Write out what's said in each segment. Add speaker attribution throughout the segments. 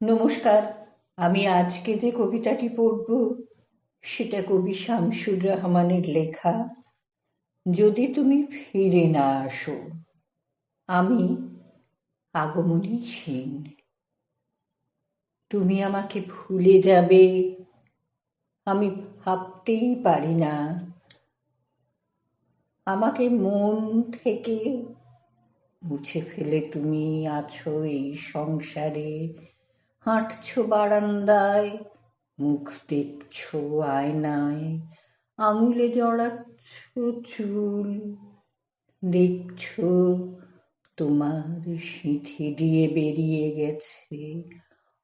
Speaker 1: নমস্কার, আমি আজকে যে কবিতাটি পড়ব, সেটা কবি শামসুর রহমানের লেখা, যদি তুমি ফিরে না আসো, আমি আগমনী সেন। তুমি আমাকে ভুলে যাবে, আমি ভাবতেই পারি না। আমাকে মন থেকে মুছে ফেলে তুমি আছো এই সংসারে হাঁটছো বারান্দায়, মুখ দেখছ আয়নায়, আঙুলে জড়াচ্ছ চুল, দেখছ তোমার সিঁথি দিয়ে বেরিয়ে গেছে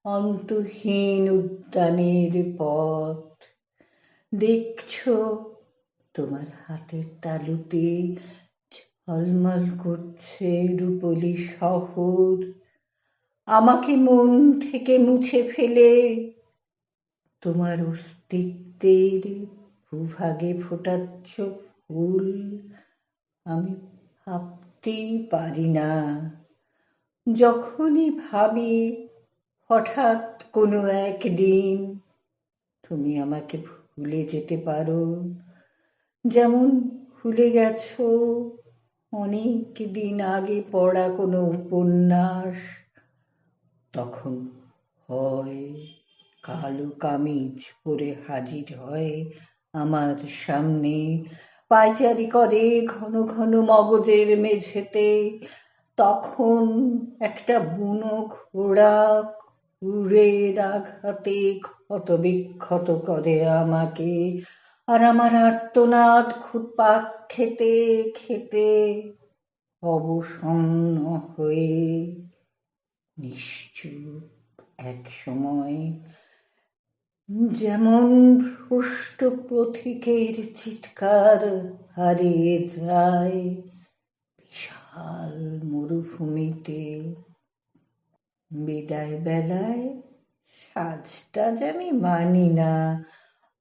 Speaker 1: অন্তহীন উদ্যানের পথ, দেখছ তোমার হাতের তালুতে ঝলমল করছে রূপলি শহর আমাকে মন থেকে মুছে ফেলে। তোমার অস্তিত্বের ভূভাগে ফোটাচ্ছ ফুল। আমি ভাবতেই পারি না। যখনই ভাবি হঠাৎ কোনো একদিন তুমি আমাকে ভুলে যেতে পারো। যেমন ভুলে গেছো অনেক দিন আগে পড়া কোনো উপন্যাস। তখন হয়, কালো কামিজ পরে হাজির হয় আমার সামনে। পায়চারি করে ঘন ঘন মগজের মেঝেতে। তখন একটা বুনো ঘোড়া উড়ে আঘাতে ক্ষত বিক্ষত করে আমাকে। আর আমার আর্তনাদ খুটপাক খেতে খেতে অবসন্ন হয়ে নিশ্চুপ এক সময় যেমন ভ্রষ্ট পথিকের চিৎকার হারিয়ে যায় বিশাল মরুভূমিতে, বিদায় বেলায় সাজটাজ আমি মানি না,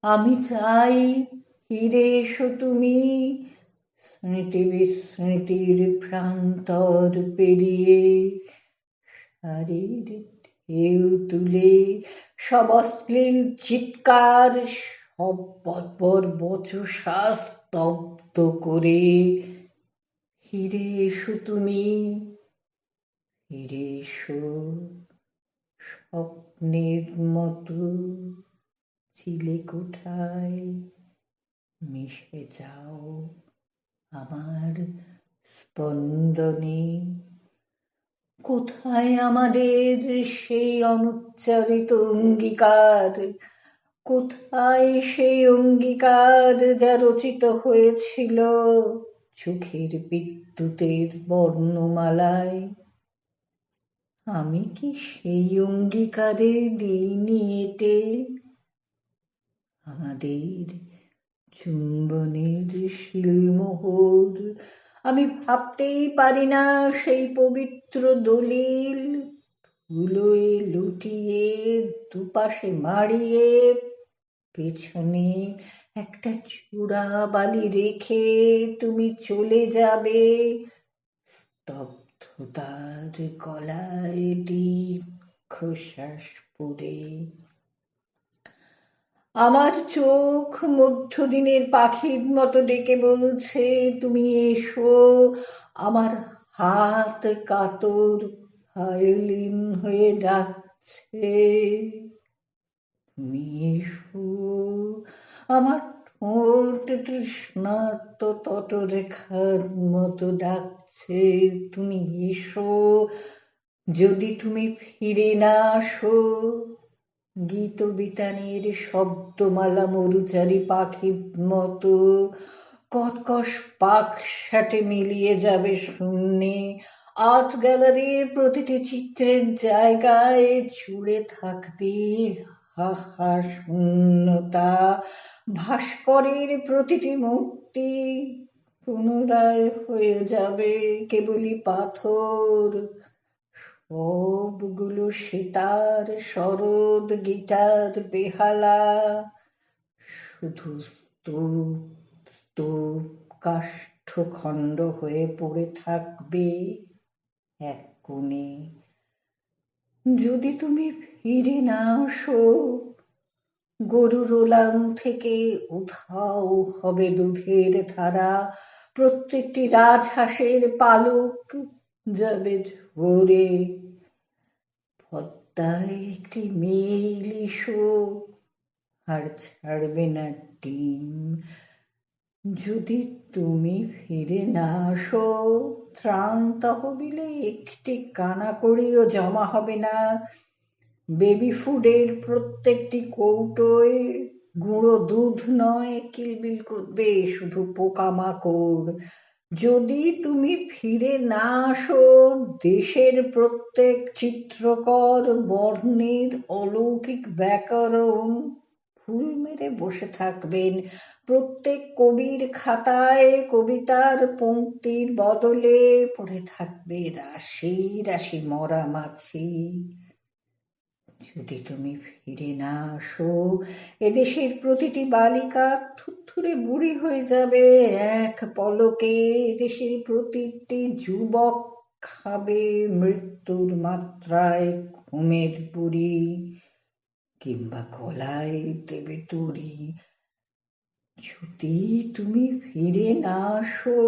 Speaker 1: আমি চাই ফিরে এসো তুমি। স্মৃতি বিস্মৃতির প্রান্তর পেরিয়ে শাড়ির ঢেউ তুলে সব অশ্লীল চিৎকার, সব পরপর বচসা স্তব্ধ করে। ফিরে এসো তুমি, ফিরে এসো স্বপ্নের মতো। চিলে কোঠায় মিশে যাও আমার স্পন্দনে। কোথায় আমাদের সেই অনুচ্চারিত অঙ্গীকার? কোথায় সেই অঙ্গীকার যা রচিত হয়েছিল চোখের বিদ্যুতের বর্ণমালায়? আমি কি সেই অঙ্গীকারে দিইনি এটে আমাদের চুম্বনের শিলমোহর আমি ভাবতেই পারি না সেই পবিত্র দলিল। গুলোয় লুটিয়ে দুপাশে মাড়িয়ে পেছনে একটা চূড়া বালি রেখে তুমি চলে যাবে। স্তব্ধতার গলায় দীর্ঘশ্বাস পড়ে আমার চোখ মধ্যদিনের পাখির মতো ডেকে বলছে, তুমি এসো। আমার হাত কাতর ভায়োলিন হয়ে ডাকছে, তুমি এসো। আমার ঠোঁট তৃষ্ণার্ত তটরেখার মতো ডাকছে, তুমি এসো। যদি তুমি ফিরে না আসো গীত বিতানের শব্দমালা মরুচারী পাখির মতো। কর্কশ পাক সাটে মিলিয়ে যাবে শূন্যে। আর্ট গ্যালারির প্রতিটি চিত্রের জায়গায় জুড়ে থাকবে হাহা শূন্যতা ভাস্করের প্রতিটি মূর্তি পুনরায় হয়ে যাবে কেবলই পাথর। সবগুলো সেতার শরদ গিটার বেহালা। শুধু স্তূপ স্তূপ হয়ে পড়ে থাকবে এক কোণে। যদি তুমি ফিরে না আসো গরুর ওলান থেকে উধাও হবে দুধের ধারা। প্রত্যেকটি রাজহাঁসের পালক যাবে ঝরে পদ্মায় একটি মেয়ে আর ছাড়বে না ডিম। যদি তুমি ফিরে না আসো, ত্রাণ তহবিলে একটি কানা করিও, জমা হবে না। বেবি ফুডের প্রত্যেকটি কৌটোয় গুঁড়ো দুধ নয়, কিলবিল করবে শুধু পোকামাকড়। যদি তুমি ফিরে না আসো, দেশের প্রত্যেক চিত্রকর, বর্ণের অলৌকিক ব্যাকরণ ফুল মেরে বসে থাকবেন। প্রত্যেক কবির খাতায় কবিতার পঙ্ক্তির বদলে পড়ে থাকবে রাশি রাশি মরা মাছি। যদি তুমি ফিরে না আসো, এদেশের প্রতিটি বালিকা থুরথুরে বুড়ি হয়ে যাবে। এক পলকে এদেশের প্রতিটি যুবক খাবে মৃত্যুর মাত্রায় ঘুমের বুড়ি, কিংবা গলায় দেবে তরি যদি তুমি ফিরে না আসো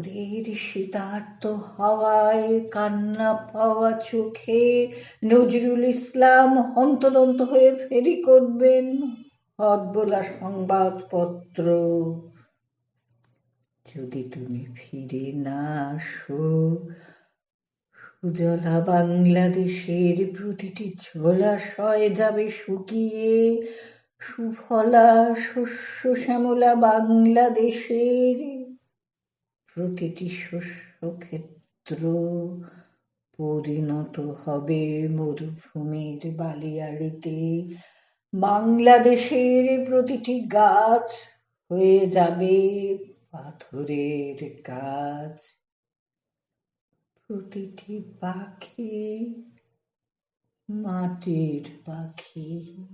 Speaker 1: ভোরের শীতার্ত হাওয়ায় কান্না পাওয়া চোখে নজরুল ইসলাম হন্তদন্ত হয়ে ফেরি করবেন হদবোলা সংবাদপত্র। যদি তুমি ফিরে না আসো, সুজলা বাংলাদেশের প্রতিটি জলাশয় যাবে শুকিয়ে সুফলা শস্য শ্যামলা বাংলাদেশের প্রতিটি শস্য ক্ষেত্র পরিণত হবে মরুভূমির বালিয়াড়িতে। বাংলাদেশের প্রতিটি গাছ হয়ে যাবে পাথরের গাছ। প্রতিটি পাখি মাটির পাখি।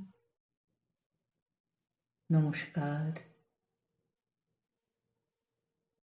Speaker 1: নমস্কার।